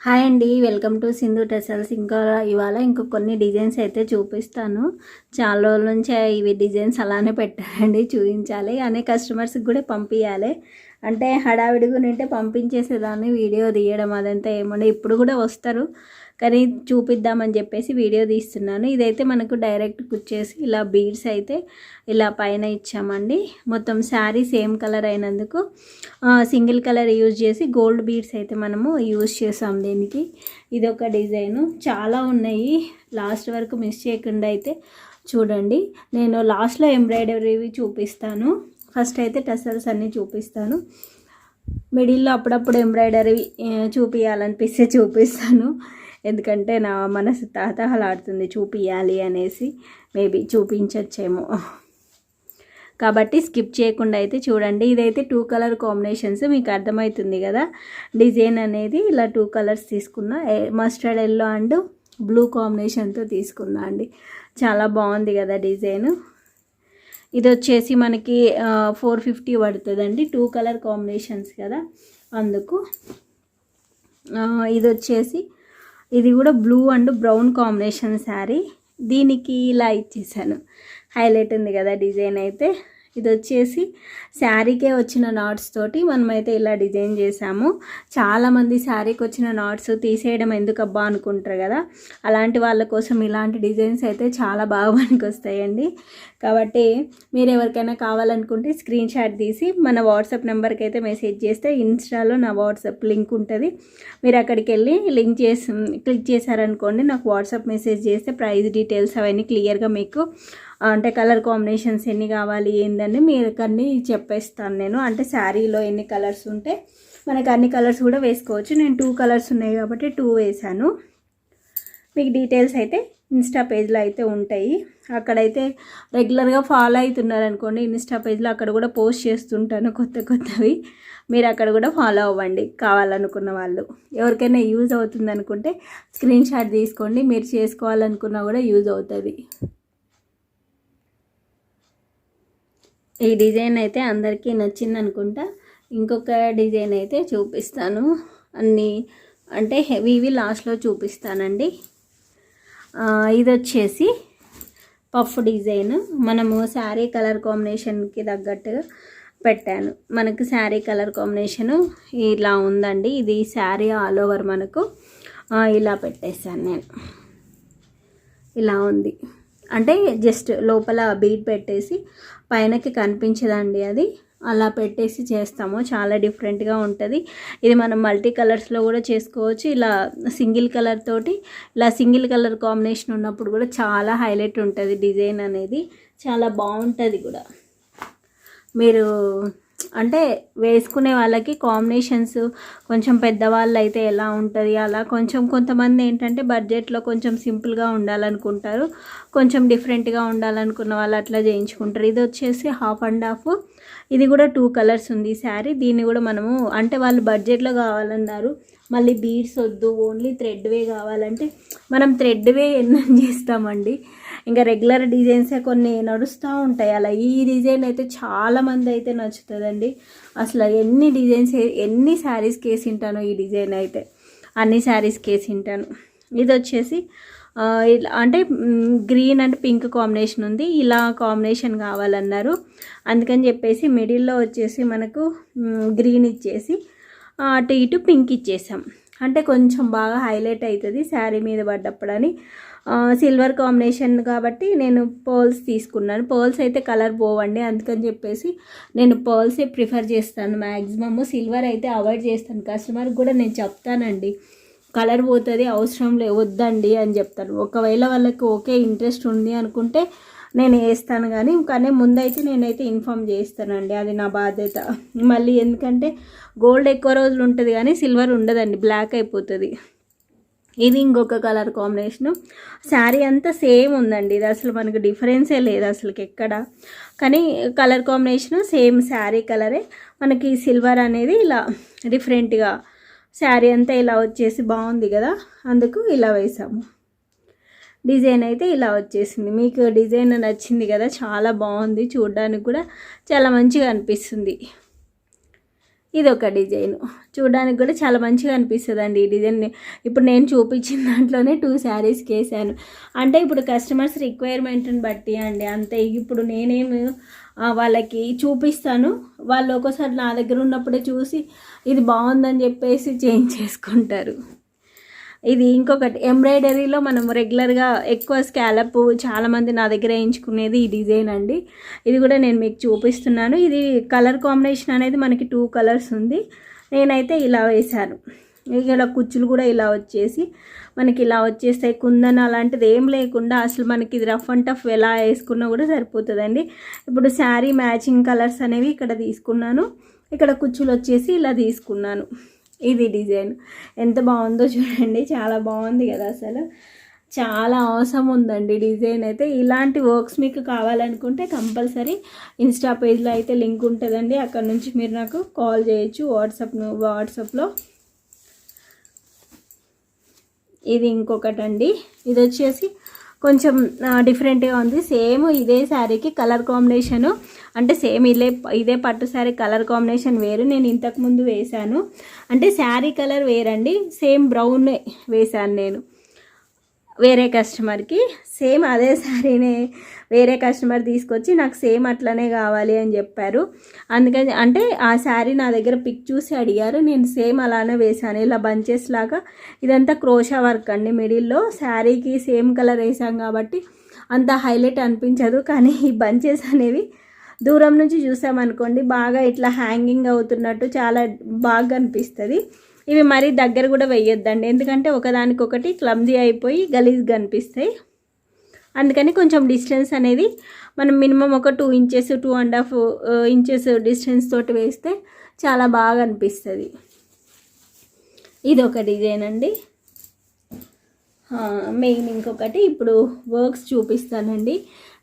Hi అండి welcome to Sindhu tassels. ఇంకా ఇవాళ ఇంకో కొన్ని డిజైన్స్ అయితే చూపిస్తాను. చాలా రోజుల నుంచి ఇవి డిజైన్స్ అలానే పెట్టారండి చూపించాలి. అనే కస్టమర్స్కి కూడా పంపించాలి అంటే హడావిడిగా ఉంటే పంపించేసేదాన్ని వీడియో తీయడం అదంతా ఏమన్నా ఇప్పుడు కూడా వస్తారు. కానీ చూపిద్దామని చెప్పేసి వీడియో తీస్తున్నాను. ఇదైతే మనకు డైరెక్ట్ కుచ్చేసి ఇలా బీడ్స్ అయితే ఇలా పైన ఇచ్చామండి. మొత్తం శారీ సేమ్ కలర్ అయినందుకు సింగిల్ కలర్ యూజ్ చేసి గోల్డ్ బీడ్స్ అయితే మనము యూజ్ చేసాం దీనికి. ఇది ఒక డిజైను. చాలా ఉన్నాయి. లాస్ట్ వరకు మిస్ చేయకుండా అయితే చూడండి. నేను లాస్ట్లో ఎంబ్రాయిడరీవి చూపిస్తాను. ఫస్ట్ అయితే టసల్స్ అన్నీ చూపిస్తాను. మిడిల్లో అప్పుడప్పుడు ఎంబ్రాయిడరీ చూపించాలనిపిస్తే చూపిస్తాను. ఎందుకంటే నా మనసు తహతహలాడుతుంది చూపించాలి అనేసి. మేబీ చూపించచ్చేమో. కాబట్టి స్కిప్ చేయకుండా అయితే చూడండి. ఇదైతే టూ కలర్ కాంబినేషన్స్ మీకు అర్థమవుతుంది కదా. డిజైన్ అనేది ఇలా టూ కలర్స్ తీసుకున్నా మస్టర్డ్ ఎల్లో అండ్ బ్లూ కాంబినేషన్తో తీసుకున్నా అండి. చాలా బాగుంది కదా డిజైన్. ఇది వచ్చేసి మనకి ఫోర్ ఫిఫ్టీ పడుతుందండి. టూ కలర్ కాంబినేషన్స్ కదా అందుకు. ఇది వచ్చేసి ఇది కూడా blue and brown combination sari దీనికి ఇలా ఇచ్చేసాను. హైలైట్ ఉంది కదా డిజైన్ అయితే. ఇది వచ్చేసి శారీకే వచ్చిన నాట్స్ తోటి మనమైతే ఇలా డిజైన్ చేసాము చాలామంది శారీకి వచ్చిన నాట్స్ తీసేయడం ఎందుకు అబ్బా అనుకుంటారు కదా? అలాంటి వాళ్ళ కోసం ఇలాంటి డిజైన్స్ అయితే చాలా బాగా పనికొస్తాయండి. కాబట్టి మీరు ఎవరికైనా కావాలనుకుంటే స్క్రీన్ షాట్ తీసి మన వాట్సాప్ నెంబర్కి అయితే మెసేజ్ చేస్తే ఇన్స్టాలో నా వాట్సాప్ లింక్ ఉంటుంది. మీరు అక్కడికి వెళ్ళి లింక్ చేసి క్లిక్ చేశారనుకోండి నాకు వాట్సాప్ మెసేజ్ చేస్తే ప్రైస్ డీటెయిల్స్ అవన్నీ క్లియర్గా మీకు అంటే కలర్ కాంబినేషన్స్ ఎన్ని కావాలి ఏందని మీరు అన్నీ చెప్పేస్తాను నేను. అంటే శారీలో ఎన్ని కలర్స్ ఉంటే మనకు అన్ని కలర్స్ కూడా వేసుకోవచ్చు. నేను టూ కలర్స్ ఉన్నాయి కాబట్టి టూ వేసాను మీకు డీటెయిల్స్ అయితే ఇన్స్టా పేజ్లో అయితే ఉంటాయి. అక్కడైతే రెగ్యులర్గా ఫాలో అవుతున్నారు అనుకోండి ఇన్స్టా పేజ్లో అక్కడ కూడా పోస్ట్ చేస్తుంటాను కొత్త కొత్తవి. మీరు అక్కడ కూడా ఫాలో అవ్వండి కావాలనుకున్న వాళ్ళు. ఎవరికైనా యూజ్ అవుతుంది అనుకుంటే స్క్రీన్ షాట్ తీసుకోండి మీరు చేసుకోవాలనుకున్నా కూడా యూజ్ అవుతుంది. ఈ డిజైన్ అయితే అందరికీ నచ్చింది అనుకుంటా ఇంకొక డిజైన్ అయితే చూపిస్తాను. అన్ని అంటే హెవీవి లాస్ట్లో చూపిస్తానండి. ఇది వచ్చేసి పఫ్ డిజైన్. మనము శారీ కలర్ కాంబినేషన్కి తగ్గట్టుగా పెట్టాను. మనకు శారీ కలర్ కాంబినేషను ఇలా ఉందండి. ఇది శారీ ఆల్ ఓవర్ మనకు. ఇలా పెట్టేశాను నేను. ఇలా ఉంది. అంటే జస్ట్ లోపల బీట్ పెట్టేసి పైనకి కనిపించదండి అది. అలా పెట్టేసి చేస్తాము. చాలా డిఫరెంట్గా ఉంటుంది. ఇది మనం మల్టీ కలర్స్లో కూడా చేసుకోవచ్చు. ఇలా సింగిల్ కలర్ తోటి ఇలా సింగిల్ కలర్ కాంబినేషన్ ఉన్నప్పుడు కూడా చాలా హైలైట్ ఉంటుంది డిజైన్ అనేది. చాలా బాగుంటుంది కూడా. మీరు అంటే వేసుకునే వాళ్ళకి కాంబినేషన్స్ కొంచెం పెద్దవాళ్ళు అయితే ఎలా ఉంటుంది అలా కొంచెం కొంతమంది ఏంటంటే బడ్జెట్లో కొంచెం సింపుల్గా ఉండాలనుకుంటారు కొంచెం డిఫరెంట్గా ఉండాలనుకున్న వాళ్ళు అట్లా చేయించుకుంటారు. ఇది వచ్చేసి హాఫ్ అండ్ హాఫ్ ఇది కూడా టూ కలర్స్ ఉంది శారీ. దీన్ని కూడా మనము అంటే వాళ్ళు బడ్జెట్లో కావాలన్నారు మళ్ళీ బీడ్స్ వద్దు ఓన్లీ థ్రెడ్వే కావాలంటే మనం థ్రెడ్వే ఎన్నో చేస్తామండి. ఇంకా రెగ్యులర్ డిజైన్సే కొన్ని నడుస్తూ ఉంటాయి. అలా ఈ డిజైన్ అయితే చాలామంది అయితే నచ్చుతుందండి. అసలు ఎన్ని డిజైన్స్ ఎన్ని శారీస్కి వేసింటాను ఈ డిజైన్ అయితే. అన్ని శారీస్కి వేసింటాను ఇది వచ్చేసి అంటే గ్రీన్ అండ్ పింక్ కాంబినేషన్ ఉంది. ఇలా కాంబినేషన్ కావాలన్నారు. అందుకని చెప్పేసి మిడిల్లో వచ్చేసి మనకు గ్రీన్ ఇచ్చేసి అటు ఇటు పింక్ ఇచ్చేసాం. అంటే కొంచెం బాగా హైలైట్ అవుతుంది శారీ మీద పడ్డప్పుడని. సిల్వర్ కాంబినేషన్ కాబట్టి నేను పర్ల్స్ తీసుకున్నాను. పర్ల్స్ అయితే కలర్ పోవండి అందుకని చెప్పేసి నేను పర్ల్సే ప్రిఫర్ చేస్తాను. మ్యాక్సిమమ్ సిల్వర్ అయితే అవాయిడ్ చేస్తాను. కస్టమర్కి కూడా నేను చెప్తానండి. కలర్ పోతుంది అవసరం లే వద్దండి అని చెప్తాను ఒకవేళ వాళ్ళకి ఓకే ఇంట్రెస్ట్ ఉంది అనుకుంటే నేను వేస్తాను కానీ కానీ ముందైతే నేనైతే ఇన్ఫామ్ చేస్తానండి. అది నా బాధ్యత. మళ్ళీ ఎందుకంటే గోల్డ్ ఎక్కువ రోజులు ఉంటుంది కానీ సిల్వర్ ఉండదండి. బ్లాక్ అయిపోతుంది. ఇది ఇంకొక కలర్ కాంబినేషను. శారీ అంతా సేమ్ ఉందండి. ఇది అసలు మనకు డిఫరెన్సే లేదు అసలుకి ఎక్కడ. కానీ కలర్ కాంబినేషను సేమ్ శారీ కలరే. మనకి సిల్వర్ అనేది ఇలా డిఫరెంట్గా శారీ అంతా ఇలా వచ్చేసి బాగుంది కదా. అందుకు ఇలా వేసాము. డిజైన్ అయితే ఇలా వచ్చేసింది. మీకు డిజైన్ నచ్చింది కదా. చాలా బాగుంది. చూడడానికి కూడా చాలా మంచిగా అనిపిస్తుంది. ఇది ఒక డిజైన్. చూడడానికి కూడా చాలా మంచిగా అనిపిస్తుంది అండి ఈ డిజైన్. ఇప్పుడు నేను చూపించిన దాంట్లోనే టూ శారీస్కి వేసాను అంటే ఇప్పుడు కస్టమర్స్ రిక్వైర్మెంట్ని బట్టి అండి. అంతే ఇప్పుడు నేనేమి వాళ్ళకి చూపిస్తాను. వాళ్ళు ఒక్కోసారి నా దగ్గర ఉన్నప్పుడే చూసి ఇది బాగుందని చెప్పేసి చేంజ్ చేసుకుంటారు. ఇది ఇంకొకటి ఎంబ్రాయిడరీలో మనం రెగ్యులర్గా ఎక్కువ స్కాలప్ చాలామంది నా దగ్గర వేయించుకునేది ఈ డిజైన్ అండి. ఇది కూడా నేను మీకు చూపిస్తున్నాను. ఇది కలర్ కాంబినేషన్ అనేది మనకి టూ కలర్స్ ఉంది. నేనైతే ఇలా వేశాను. ఇక్కడ కుచ్చులు కూడా ఇలా వచ్చేసి మనకి ఇలా వచ్చేస్తాయి. కుందన అలాంటిది ఏం లేకుండా అసలు మనకి ఇది రఫ్ అండ్ టఫ్ ఎలా వేసుకున్నా కూడా సరిపోతుందండి. ఇప్పుడు శారీ మ్యాచింగ్ కలర్స్ అనేవి ఇక్కడ తీసుకున్నాను. ఇక్కడ కుచ్చులు వచ్చేసి ఇలా తీసుకున్నాను. ఇది డిజైన్. ఎంత బాగుందో చూడండి. చాలా బాగుంది కదా అసలు. చాలా అవసరం ఉందండి డిజైన్ అయితే. ఇలాంటి వర్క్స్ మీకు కావాలనుకుంటే కంపల్సరీ ఇన్స్టా పేజ్లో అయితే లింక్ ఉంటుందండి. అక్కడ నుంచి మీరు నాకు కాల్ చేయొచ్చు వాట్సాప్ వాట్సాప్లో. ఇది ఇంకొకటి అండి ఇది వచ్చేసి కొంచెం డిఫరెంట్గా ఉంది. సేమ్ ఇదే శారీకి కలర్ కాంబినేషను అంటే సేమ్ ఇదే ఇదే పట్టు శారీ కలర్ కాంబినేషన్ వేరు. నేను ఇంతకుముందు వేశాను. అంటే శారీ కలర్ వేరండి. సేమ్ బ్రౌన్ వేశాను నేను. వేరే కస్టమర్కి సేమ్ అదే శారీనే వేరే కస్టమర్ తీసుకొచ్చి నాకు సేమ్ అట్లనే కావాలి అని చెప్పారు. అందుకని అంటే ఆ శారీ నా దగ్గర పిక్ చూసి అడిగారు. నేను సేమ్ అలానే వేశాను. ఇలా బంచెస్ లాగా ఇదంతా క్రోషా వర్క్ అండి. మిడిల్లో శారీకి సేమ్ కలర్ వేసాం కాబట్టి అంత హైలైట్ అనిపించదు. కానీ ఈ బంచెస్ అనేవి దూరం నుంచి చూసామనుకోండి బాగా ఇట్లా హ్యాంగింగ్ అవుతున్నట్టు చాలా బాగా అనిపిస్తుంది. ఇవి మరీ దగ్గర కూడా వేయొద్దండి. ఎందుకంటే ఒకదానికొకటి క్లమ్జీ అయిపోయి గలీజ్గా అనిపిస్తాయి అందుకని కొంచెం డిస్టెన్స్ అనేది మనం మినిమం ఒక two inches two and half inches distance తోటి వేస్తే చాలా బాగా అనిపిస్తుంది. ఇది ఒక డిజైన్ అండి. మెయిన్ ఇంకొకటి ఇప్పుడు వర్క్స్ చూపిస్తానండి.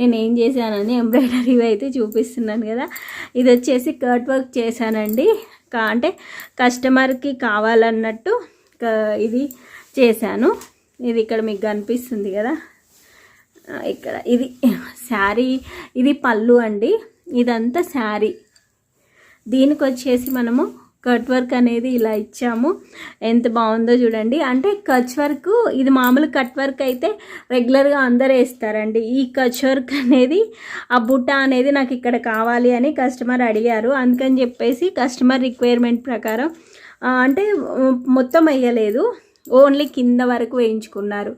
నేను ఏం చేశానని ఎంబ్రాయిడరీ అయితే చూపిస్తున్నాను కదా. ఇది వచ్చేసి కర్ట్ వర్క్ చేశానండి. కా అంటే కస్టమర్కి కావాలన్నట్టు క- ఇది చేశాను. ఇది ఇక్కడ మీకు కనిపిస్తుంది కదా. ఇక్కడ ఇది శారీ ఇది పళ్ళు అండి. ఇదంతా శారీ. దీనికి వచ్చేసి మనము కట్ వర్క్ అనేది ఇలా ఇచ్చాము. ఎంత బాగుందో చూడండి. అంటే కచ్ వర్క్ ఇది మామూలు కట్ వర్క్ అయితే రెగ్యులర్గా అందరు వేస్తారండి. ఈ కచ్ వర్క్ అనేది ఆ బుట్ట అనేది నాకు ఇక్కడ కావాలి అని కస్టమర్ అడిగారు. అందుకని చెప్పేసి కస్టమర్ రిక్వైర్మెంట్ ప్రకారం అంటే మొత్తం వేయలేదు. ఓన్లీ కింద వరకు వేయించుకున్నారు.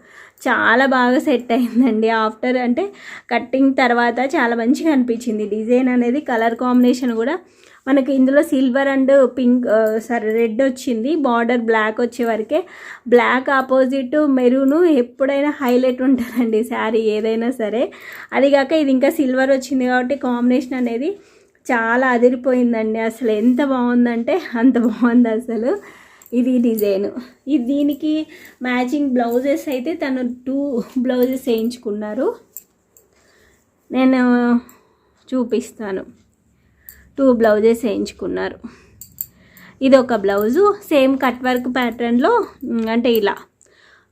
చాలా బాగా సెట్ అయిందండి. ఆఫ్టర్ అంటే కట్టింగ్ తర్వాత చాలా మంచిగా అనిపించింది. డిజైన్ అనేది కలర్ కాంబినేషన్ కూడా మనకి ఇందులో silver and pink sorry red వచ్చింది. బార్డర్ బ్లాక్ వచ్చే వరకే. బ్లాక్ ఆపోజిట్ మెరూను ఎప్పుడైనా హైలైట్ ఉంటుందండి శారీ ఏదైనా సరే. అది కాక ఇది ఇంకా సిల్వర్ వచ్చింది కాబట్టి కాంబినేషన్ అనేది చాలా అదిరిపోయిందండి. అసలు ఎంత బాగుందంటే అంత బాగుంది అసలు ఇది డిజైన్. ఇది దీనికి మ్యాచింగ్ బ్లౌజెస్ అయితే తను టూ బ్లౌజెస్ వేయించుకున్నారు. నేను చూపిస్తాను. టూ బ్లౌజెస్ వేయించుకున్నారు. ఇది ఒక బ్లౌజు సేమ్ కట్ వర్క్ ప్యాటర్న్లో అంటే ఇలా.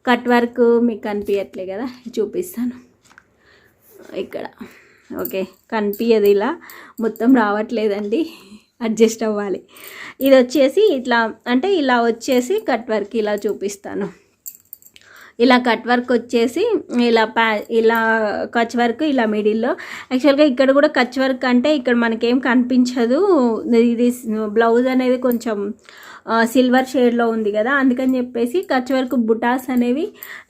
కట్ వర్క్ మీకు కనిపించట్లే కదా చూపిస్తాను. ఇక్కడ ఓకే కనిపించదు ఇలా. మొత్తం రావట్లేదండి అడ్జస్ట్ అవ్వాలి. ఇది వచ్చేసి ఇట్లా అంటే ఇలా వచ్చేసి కట్ వర్క్ ఇలా చూపిస్తాను. ఇలా కట్ వర్క్ వచ్చేసి ఇలా ప్యా ఇలా కచ్ వర్క్ ఇలా మిడిల్లో. యాక్చువల్గా ఇక్కడ కూడా కచ్ వర్క్ అంటే ఇక్కడ మనకేం కనిపించదు. ఇది బ్లౌజ్ అనేది కొంచెం సిల్వర్ షేడ్లో ఉంది కదా. అందుకని చెప్పేసి కచ్ వర్క్ బుటాస్ అనేవి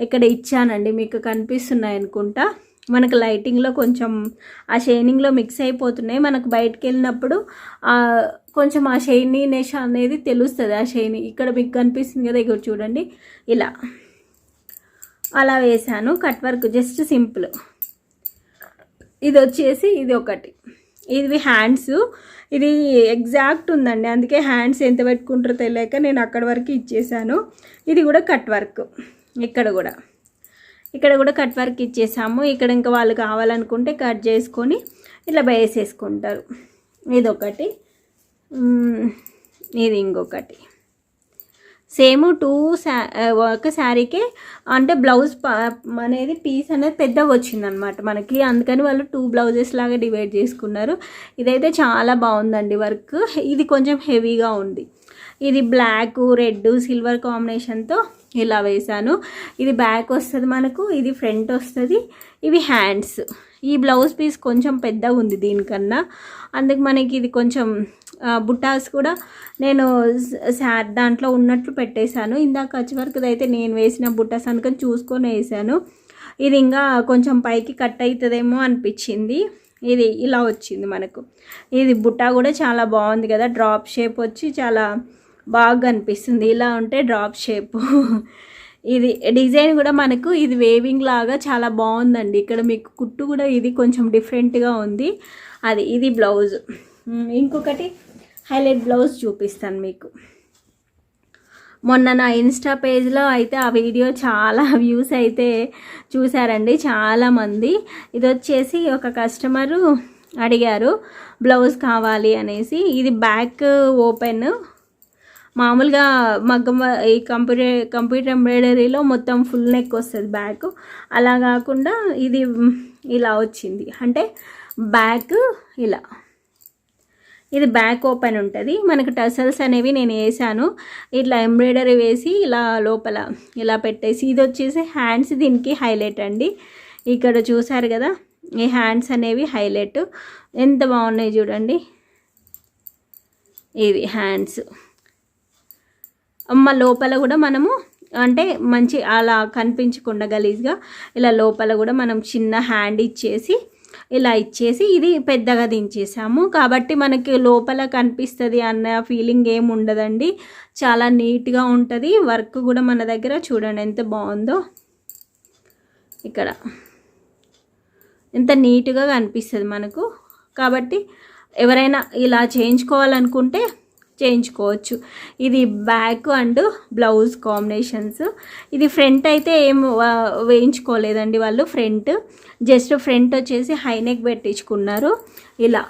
ఇక్కడ ఇచ్చానండి. మీకు కనిపిస్తున్నాయి అనుకుంటా. మనకు లైటింగ్లో కొంచెం ఆ షైనింగ్లో మిక్స్ అయిపోతున్నాయి. మనకు బయటకు వెళ్ళినప్పుడు కొంచెం ఆ షైనీనెస్ అనేది తెలుస్తుంది. ఆ షైని ఇక్కడ మీకు కనిపిస్తుంది కదా. ఇక్కడ చూడండి. ఇలా. అలా వేసాను కట్ వర్క్ జస్ట్ సింపుల్. ఇది వచ్చేసి ఇది ఒకటి. ఇది హ్యాండ్స్. ఇది ఎగ్జాక్ట్ ఉందండి. అందుకే హ్యాండ్స్ ఎంత పెట్టుకుంటారో తెలియక నేను అక్కడి వరకు ఇచ్చేసాను. ఇది కూడా కట్ వర్క్. ఇక్కడ కూడా. ఇక్కడ కూడా కట్ వర్క్ ఇచ్చేసాము. ఇక్కడ ఇంకా వాళ్ళు కావాలనుకుంటే కట్ చేసుకొని ఇలా వేసేసుకుంటారు. ఇది ఒకటి ఇది ఇంకొకటి. సేమ్ టూ శా ఒక శారీకే అంటే బ్లౌజ్ అనేది పీస్ అనేది పెద్దగా వచ్చిందనమాట మనకి. అందుకని వాళ్ళు టూ బ్లౌజెస్ లాగా డివైడ్ చేసుకున్నారు. ఇదైతే చాలా బాగుందండి వర్క్. ఇది కొంచెం హెవీగా ఉంది. ఇది బ్లాక్ రెడ్ సిల్వర్ కాంబినేషన్తో ఇలా వేశాను. ఇది బ్యాక్ వస్తుంది మనకు ఇది ఫ్రంట్ వస్తుంది ఇవి హ్యాండ్స్. ఈ బ్లౌజ్ పీస్ కొంచెం పెద్దగా ఉంది దీనికన్నా. అందుకు మనకి ఇది కొంచెం బుట్టాస్ కూడా నేను శారీ దాంట్లో ఉన్నట్లు పెట్టేశాను. ఇందాక ఖర్చు వరకు అయితే నేను వేసిన బుట్టాస్ అనుకొని చూసుకొని వేసాను ఇది ఇంకా కొంచెం పైకి కట్ అవుతుందేమో అనిపించింది. ఇది ఇలా వచ్చింది మనకు. ఇది బుట్ట కూడా చాలా బాగుంది కదా. డ్రాప్ షేప్ వచ్చి చాలా బాగా అనిపిస్తుంది. ఇలా ఉంటే డ్రాప్ షేప్. ఇది డిజైన్ కూడా మనకు ఇది వేవింగ్ లాగా చాలా బాగుందండి. ఇక్కడ మీకు కుట్టు కూడా ఇది కొంచెం డిఫరెంట్గా ఉంది. అది ఇది బ్లౌజ్. ఇంకొకటి హైలైట్ బ్లౌజ్ చూపిస్తాను మీకు. మొన్న నా ఇన్స్టా పేజ్లో అయితే ఆ వీడియో చాలా వ్యూస్ అయితే చూసారండి చాలామంది ఇది వచ్చేసి ఒక కస్టమరు అడిగారు బ్లౌజ్ కావాలి అనేసి. ఇది బ్యాక్ ఓపెన్. మామూలుగా మగ్గం ఈ కంప్యూటర్ కంప్యూటర్ ఎంబ్రాయిడరీలో మొత్తం ఫుల్ నెక్ వస్తుంది బ్యాక్. అలా కాకుండా ఇది ఇలా వచ్చింది. అంటే బ్యాక్ ఇలా. ఇది బ్యాక్ ఓపెన్ ఉంటుంది. మనకు టసల్స్ అనేవి నేను వేసాను. ఇట్లా ఎంబ్రాయిడరీ వేసి ఇలా లోపల ఇలా పెట్టేసి ఇది వచ్చేసి హ్యాండ్స్ దీనికి హైలైట్ అండి. ఇక్కడ చూసారు కదా ఈ హ్యాండ్స్ అనేవి హైలైట్. ఎంత బాగున్నాయి చూడండి. ఇది హ్యాండ్స్. అమ్మ లోపల కూడా మనము అంటే మంచి అలా కనిపించకుండా గలీజ్గా ఇలా లోపల కూడా మనం చిన్న హ్యాండ్ ఇచ్చేసి ఇలా ఇచ్చేసి ఇది పెద్దగా దించేసాము. కాబట్టి మనకి లోపల కనిపిస్తుంది అన్న ఫీలింగ్ ఏం ఉండదండి. చాలా నీట్గా ఉంటుంది. వర్క్ కూడా మన దగ్గర చూడండి ఎంత బాగుందో. ఇక్కడ ఎంత నీట్గా కనిపిస్తుంది మనకు. కాబట్టి ఎవరైనా ఇలా చేయించుకోవాలనుకుంటే చేయించుకోవచ్చు. ఇది బ్యాక్ అండ్ బ్లౌజ్ కాంబినేషన్స్. ఇది ఫ్రంట్ అయితే ఏం వేయించుకోలేదండి వాళ్ళు. ఫ్రంట్ జస్ట్ ఫ్రంట్ వచ్చేసి హైనెక్ పెట్టించుకున్నారు. ఇలా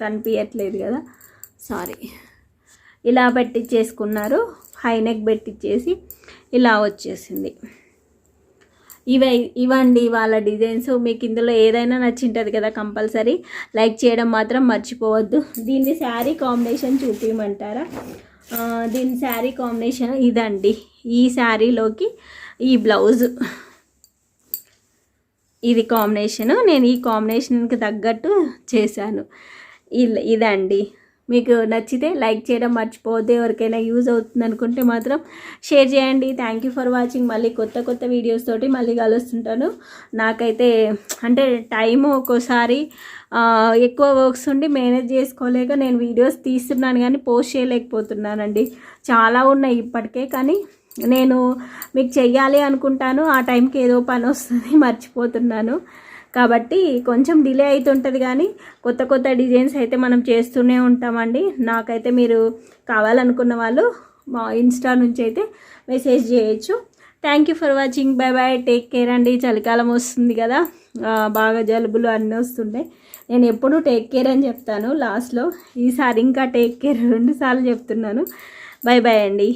కనిపించట్లేదు కదా. సారీ ఇలా పెట్టించేసుకున్నారు హైనెక్ పెట్టించేసి ఇలా వచ్చేసింది. ఇవే ఇవండి వాళ్ళ డిజైన్స్. మీకు ఇందులో ఏదైనా నచ్చింటుంది కదా కంపల్సరీ లైక్ చేయడం మాత్రం మర్చిపోవద్దు. దీన్ని శారీ కాంబినేషన్ చూపించమంటారా దీని శారీ కాంబినేషన్ ఇదండి. ఈ శారీలోకి ఈ బ్లౌజ్. ఇది కాంబినేషన్. నేను ఈ కాంబినేషన్కి తగ్గట్టు చేశాను. ఇదండి. మీకు నచ్చితే లైక్ చేయడం మర్చిపోవద్దు. ఎవరికైనా యూజ్ అవుతుంది అనుకుంటే మాత్రం షేర్ చేయండి. థ్యాంక్ యూ ఫర్ వాచింగ్ మళ్ళీ కొత్త కొత్త వీడియోస్ తోటి మళ్ళీ కలుస్తుంటాను. నాకైతే అంటే టైం ఒక్కోసారి ఎక్కువ వర్క్స్ ఉండి మేనేజ్ చేసుకోలేక నేను వీడియోస్ తీస్తున్నాను కానీ పోస్ట్ చేయలేకపోతున్నానండి. చాలా ఉన్నాయి ఇప్పటికే కానీ నేను మీకు చెయ్యాలి అనుకుంటాను. ఆ టైంకి ఏదో పని వస్తుంది మర్చిపోతున్నాను. కాబట్టి కొంచెం డిలే అవుతుంటుంది కానీ కొత్త కొత్త డిజైన్స్ అయితే మనం చేస్తూనే ఉంటామండి. నాకైతే మీరు కావాలనుకున్న వాళ్ళు మా ఇన్స్టా నుంచి అయితే మెసేజ్ చేయొచ్చు. Thank you for watching bye bye take care అండి. చలికాలం వస్తుంది కదా. బాగా జలుబులు అన్నీ వస్తుంటాయి నేను ఎప్పుడూ టేక్ కేర్ అని చెప్తాను. లాస్ట్లో ఈసారి ఇంకా టేక్ కేర్ రెండు సార్లు చెప్తున్నాను. బై బాయ్ అండి.